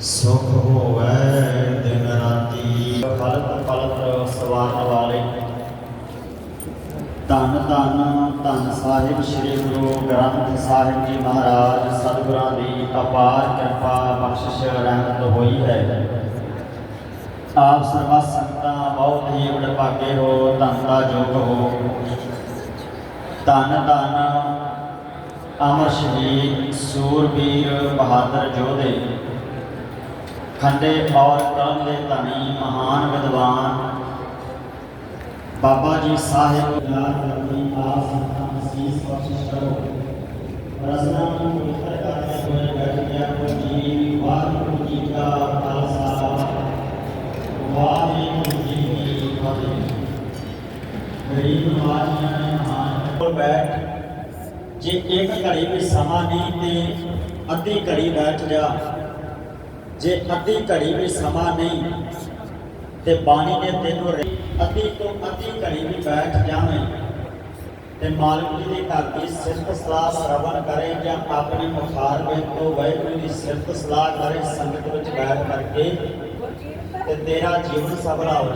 ਸੁਖ ਹੋਵੈ ਦਿਨ ਰਾਤੀ ਫਲਤ ਫਲਤ ਸਵਾਰਨ ਵਾਲੇ ਧੰਨ ਧੰਨ ਧੰਨ ਸਾਹਿਬ, ਸ੍ਰੀ ਗੁਰੂ ਗ੍ਰੰਥ ਸਾਹਿਬ ਜੀ ਮਹਾਰਾਜ, ਸਤਿਗੁਰਾਂ ਦੀ ਅਪਾਰ ਕਿਰਪਾ ਬਖਸ਼ਿਸ਼ ਰਹਿਮਤ ਹੋਈ ਹੈ। ਆਪ ਸਰਵਾ ਸੰਤਾਂ ਬਹੁਤ ਹੀ ਵਡਭਾਗੇ ਹੋ, ਧੰਨ ਦਾ ਜੋਗ ਹੋ। ਧੰਨ ਧੰਨ ਅਮਰ ਸ਼ਹੀਦ ਸੂਰਬੀਰ ਬਹਾਦਰ ਜੋਧੇ ਖੰਡੇ ਔਰ ਕਲਮ ਦੇ ਧਨੀ ਮਹਾਨ ਵਿਦਵਾਨ ਬਾਬਾ ਜੀ ਸਾਹਿਬ, ਯਾਦ ਕਰਨੀ ਆਪ ਸੰਤਾਂ ਅਸੀਸ ਬਖਸ਼ਿਸ਼ ਕਰੋ। ਰਸਨਾ ਨੂੰ ਕੋਲ ਬੈਠ। ਜੇ ਇੱਕ ਘੜੀ ਵੀ ਸਮਾਂ ਨਹੀਂ ਤੇ ਅੱਧੀ ਘੜੀ ਬੈਠ ਜਾ। ਜੇ ਅੱਧੀ ਘੜੀ ਵੀ ਸਮਾਂ ਨਹੀਂ ਤੇ ਬਾਣੀ ਨੇ ਤੈਨੂੰ ਅੱਧੀ ਤੋਂ ਅੱਧੀ ਘੜੀ ਵੀ ਬੈਠ ਜਾਵੇਂ ਤੇ ਮਾਲਕ ਜੀ ਦੇ ਘਰ ਦੀ ਸਿਫਤ ਸਲਾਹ ਸ਼ਰਵਣ ਕਰੇ ਜਾਂ ਆਪਣੇ ਮੁਖਾਰ ਵਿੱਚ ਤੋਂ ਵਾਹਿਗੁਰੂ ਦੀ ਸਿਫਤ ਸਲਾਹ ਕਰੇ ਸੰਗਤ ਵਿੱਚ ਬੈਠ ਕਰਕੇ ਤੇ ਤੇਰਾ ਜੀਵਨ ਸਫਲਾ ਹੋ